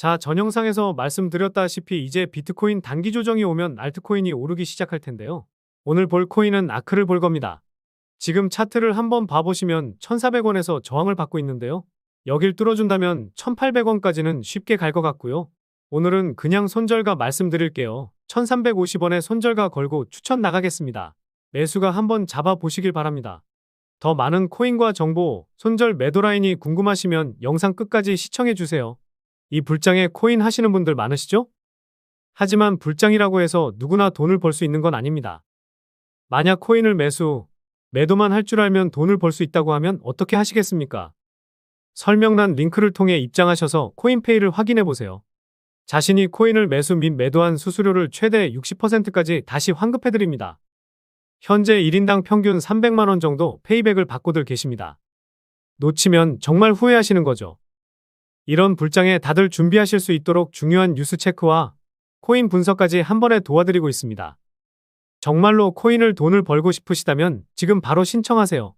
자, 전 영상에서 말씀드렸다시피 이제 비트코인 단기 조정이 오면 알트코인이 오르기 시작할 텐데요. 오늘 볼 코인은 아크를 볼 겁니다. 지금 차트를 한번 봐보시면 1,400원에서 저항을 받고 있는데요. 여길 뚫어준다면 1,800원까지는 쉽게 갈 것 같고요. 오늘은 그냥 손절가 말씀드릴게요. 1,350원에 손절가 걸고 추천 나가겠습니다. 매수가 한번 잡아보시길 바랍니다. 더 많은 코인과 정보, 손절 매도 라인이 궁금하시면 영상 끝까지 시청해주세요. 이 불장에 코인 하시는 분들 많으시죠? 하지만 불장이라고 해서 누구나 돈을 벌 수 있는 건 아닙니다. 만약 코인을 매수, 매도만 할 줄 알면 돈을 벌 수 있다고 하면 어떻게 하시겠습니까? 설명란 링크를 통해 입장하셔서 코인페이를 확인해 보세요. 자신이 코인을 매수 및 매도한 수수료를 최대 60%까지 다시 환급해 드립니다. 현재 1인당 평균 300만원 정도 페이백을 받고들 계십니다. 놓치면 정말 후회하시는 거죠. 이런 불장에 다들 준비하실 수 있도록 중요한 뉴스 체크와 코인 분석까지 한 번에 도와드리고 있습니다. 정말로 코인을 돈을 벌고 싶으시다면 지금 바로 신청하세요.